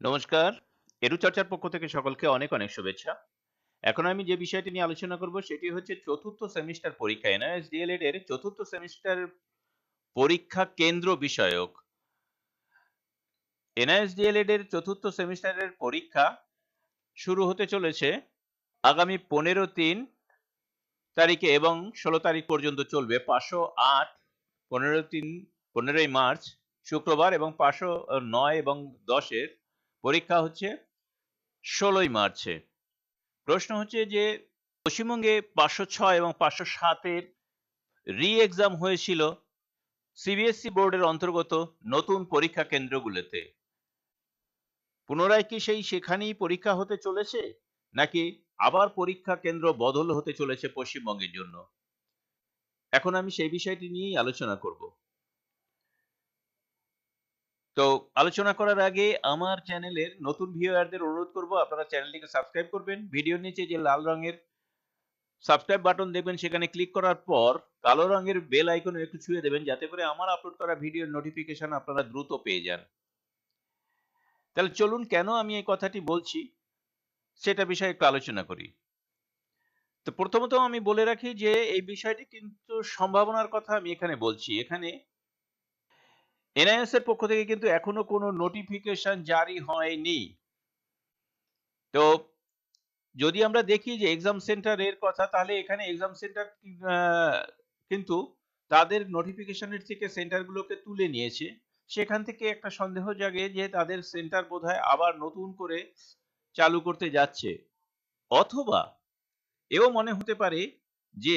নমস্কার। এরু চর্চার পক্ষ থেকে সকলকে অনেক অনেক শুভেচ্ছা। এখন আমি যে বিষয়টি নিয়ে আলোচনা করব সেটি হচ্ছে চতুর্থ সেমিস্টার পরীক্ষা এনআইএস ডিএলএড এর চতুর্থ সেমিস্টার পরীক্ষা কেন্দ্র বিষয়ক। এনআইএস ডিএলএড এর চতুর্থ সেমিস্টারের পরীক্ষা শুরু হতে চলেছে আগামী পনেরো তিন তারিখে এবং ষোলো তারিখ পর্যন্ত চলবে পাঁচশো আট, পনেরো তিন, পনেরোই মার্চ, শুক্রবার এবং পাঁচশো নয় এবং দশের পরীক্ষা হচ্ছে ষোলোই মার্চে। প্রশ্ন হচ্ছে যে, পশ্চিমবঙ্গে পাঁচশো ছয় এবং পাঁচশো সাতের রি এক্সাম হয়েছিল সিবিএসই বোর্ডের অন্তর্গত নতুন পরীক্ষা কেন্দ্রগুলোতে। পুনরায় কি সেই সেখানেই পরীক্ষা হতে চলেছে, নাকি আবার পরীক্ষা কেন্দ্র বদল হতে চলেছে পশ্চিমবঙ্গের জন্য? এখন আমি সেই বিষয়টি নিয়েই আলোচনা করব। তো আলোচনা করার আগে আমার চ্যানেলের নতুন ভিউয়ারদের অনুরোধ করব, আপনারা চ্যানেলটিকে সাবস্ক্রাইব করবেন। ভিডিওর নিচে যে লাল রঙের সাবস্ক্রাইব বাটন দেখবেন, সেখানে ক্লিক করার পর কালো রঙের বেল আইকনে একটু ছুঁয়ে দেবেন, যাতে করে আমার আপলোড করা ভিডিওর নোটিফিকেশন আপনারা দ্রুত পেয়ে যান। তাহলে চলুন কেন আমি এই কথাটি বলছি, সেটা বিষয়ে একটু আলোচনা করি। তো প্রথমত আমি বলে রাখি যে, এই বিষয়টি কিন্তু সম্ভাবনার কথা আমি এখানে বলছি। এখানে এনআইএস এর পক্ষ থেকে কিন্তু এখনও কোনো নোটিফিকেশন জারি হয়নি। তো যদি আমরা দেখি যে এক্সাম সেন্টারের কথা, তাহলে এখানে এক্সাম সেন্টার কিন্তু তাদের নোটিফিকেশনের থেকে সেন্টারগুলোকে তুলে নিয়েছে। সেখান থেকে একটা সন্দেহ জাগে যে তাদের সেন্টার বোধহয় আবার নতুন করে চালু করতে যাচ্ছে। অথবা এও মনে হতে পারে যে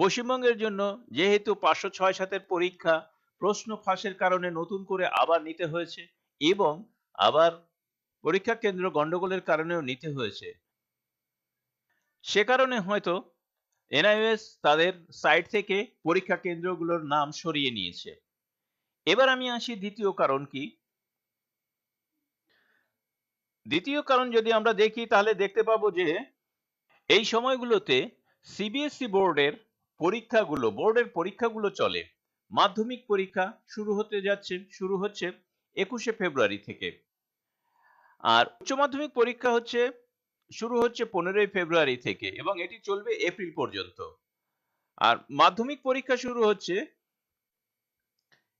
পশ্চিমবঙ্গের জন্য যেহেতু পাঁচশো ছয় সাতের পরীক্ষা প্রশ্ন ফাঁসের কারণে নতুন করে আবার নিতে হয়েছে এবং আবার পরীক্ষা কেন্দ্র গন্ডগোলের কারণেও নিতে হয়েছে। সে কারণে হয়তো এনআইএস তাদের সাইট থেকে পরীক্ষা কেন্দ্রগুলোর নাম সরিয়ে নিয়েছে। এবার আমি আসি দ্বিতীয় কারণ কি? দ্বিতীয় কারণ যদি আমরা দেখি তাহলে দেখতে পাবো যে এই সময়গুলোতে সিবিএসই বোর্ডের পরীক্ষাগুলো, বোর্ডের পরীক্ষাগুলো চলে। মাধ্যমিক পরীক্ষা শুরু হতে যাচ্ছে, শুরু হচ্ছে একুশে ফেব্রুয়ারি থেকে। আর উচ্চ মাধ্যমিক পরীক্ষা হচ্ছে, শুরু হচ্ছে পনেরোই ফেব্রুয়ারি থেকে এবং এটি চলবে এপ্রিল পর্যন্ত। আর মাধ্যমিক পরীক্ষা শুরু হচ্ছে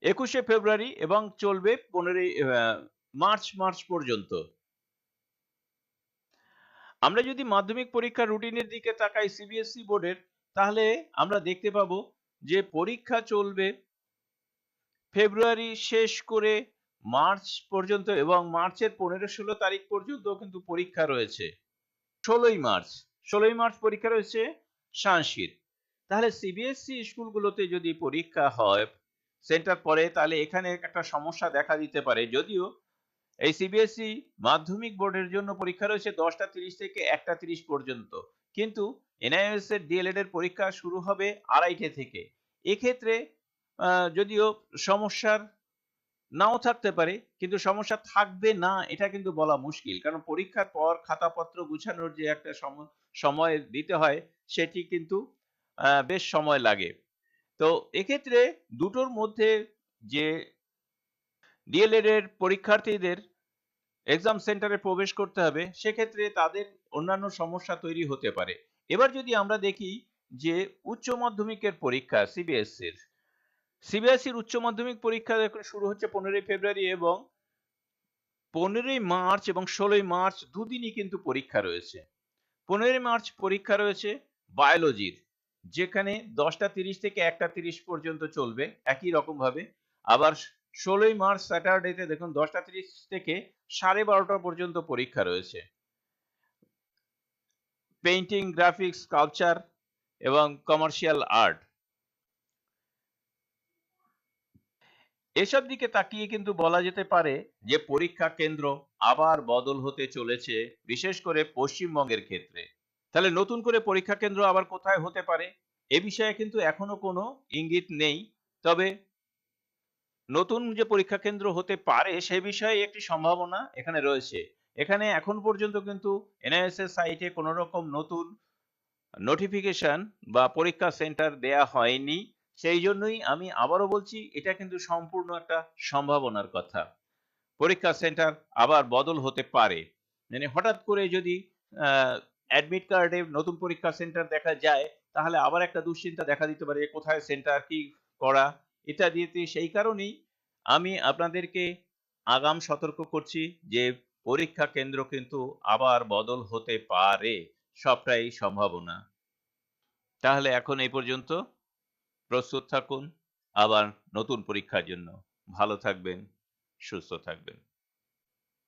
একুশে ফেব্রুয়ারি এবং চলবে পনেরোই মার্চ মার্চ পর্যন্ত। আমরা যদি মাধ্যমিক পরীক্ষার রুটিনের দিকে তাকাই, সিবিএসই বোর্ডের তাহলে আমরা দেখতে পাবো যে পরীক্ষা চলবে ফেব্রুয়ারি শেষ করে মার্চ পর্যন্ত এবং মার্চের পনেরো ষোলো তারিখ পর্যন্ত কিন্তু পরীক্ষা রয়েছে। ষোলোই মার্চ ষোলোই মার্চ পরীক্ষা রয়েছে সাংশির তাহলে সিবিএসসি স্কুলগুলোতে যদি পরীক্ষা হয়, সেন্টার পরে তাহলে এখানে একটা সমস্যা দেখা দিতে পারে। যদিও এই সিবিএসই মাধ্যমিক বোর্ডের জন্য পরীক্ষা রয়েছে দশটা তিরিশ থেকে একটা তিরিশ পর্যন্ত। কিন্তু এনআইএস এর ডিএলএড এর পরীক্ষা শুরু হবে আড়াইটে থেকে। এক্ষেত্রে যদিও সমস্যার নাও থাকতে পারে, কিন্তু সমস্যা থাকবে না, এটা কিন্তু বলা মুশকিল। কারণ পরীক্ষার পর খাতাপত্র গুছানোর যে একটা সময় দিতে হয়, সেটি কিন্তু বেশ সময় লাগে। তো এক্ষেত্রে দুটোর মধ্যে যে ডিএলএড এর পরীক্ষার্থীদের এক্সাম সেন্টারে প্রবেশ করতে হবে, সেক্ষেত্রে তাদের অন্যান্য সমস্যা তৈরি হতে পারে। এবার যদি আমরা দেখি যে উচ্চ মাধ্যমিকের পরীক্ষা সিবিএসসির সিবিএসসির উচ্চ মাধ্যমিক পরীক্ষা শুরু হচ্ছে পনেরোই ফেব্রুয়ারি এবং পনেরোই মার্চ এবং ষোলোই মার্চ দুদিনই কিন্তু পরীক্ষা রয়েছে। পনেরোই মার্চ পরীক্ষা রয়েছে বায়োলজির, যেখানে দশটা তিরিশ থেকে একটা তিরিশ পর্যন্ত চলবে, একই রকম ভাবে আবার ষোলোই মার্চ স্যাটারডেতে দেখুন দশটা তিরিশ থেকে সাড়ে বারোটা পর্যন্ত পরীক্ষা রয়েছে। পেইন্টিং, গ্রাফিক্স, কালচার এবং কমার্শিয়াল আর্ট। এসব দিকে তাকিয়ে কিন্তু বলা যেতে পারে যে পরীক্ষা কেন্দ্র আবার বদল হতে চলেছে, বিশেষ করে পশ্চিমবঙ্গের ক্ষেত্রে। তাহলে নতুন করে পরীক্ষা কেন্দ্র আবার কোথায় হতে পারে? এ বিষয়ে কিন্তু এখনও কোনো ইঙ্গিত নেই। তবে নতুন যে পরীক্ষা কেন্দ্র হতে পারে সে বিষয়ে একটি সম্ভাবনা এখানে রয়েছে। এখানে এখন পর্যন্ত কিন্তু এনআইএস এর সাইটে কোনো রকম নতুন নোটিফিকেশন বা পরীক্ষা সেন্টার দেয়া হয়নি। সেই জন্যই আমি আবারও বলছি, এটা কিন্তু সম্পূর্ণ একটা সম্ভাবনার কথা। পরীক্ষা সেন্টার আবার বদল হতে পারে। মানে হঠাৎ করে যদি অ্যাডমিট কার্ডে নতুন পরীক্ষা সেন্টার দেখা যায়, তাহলে আবার একটা দুশ্চিন্তা দেখা দিতে পারে কোথায় সেন্টার কি করা ইত্যাদি সেই কারণেই আমি আপনাদেরকে আগাম সতর্ক করছি যে পরীক্ষা কেন্দ্র কিন্তু আবার বদল হতে পারে, সবটাই সম্ভাবনা। তাহলে এখন এই পর্যন্ত। প্রস্তুত থাকুন, আবার নতুন পরীক্ষার জন্য। ভালো থাকবেন, সুস্থ থাকবেন।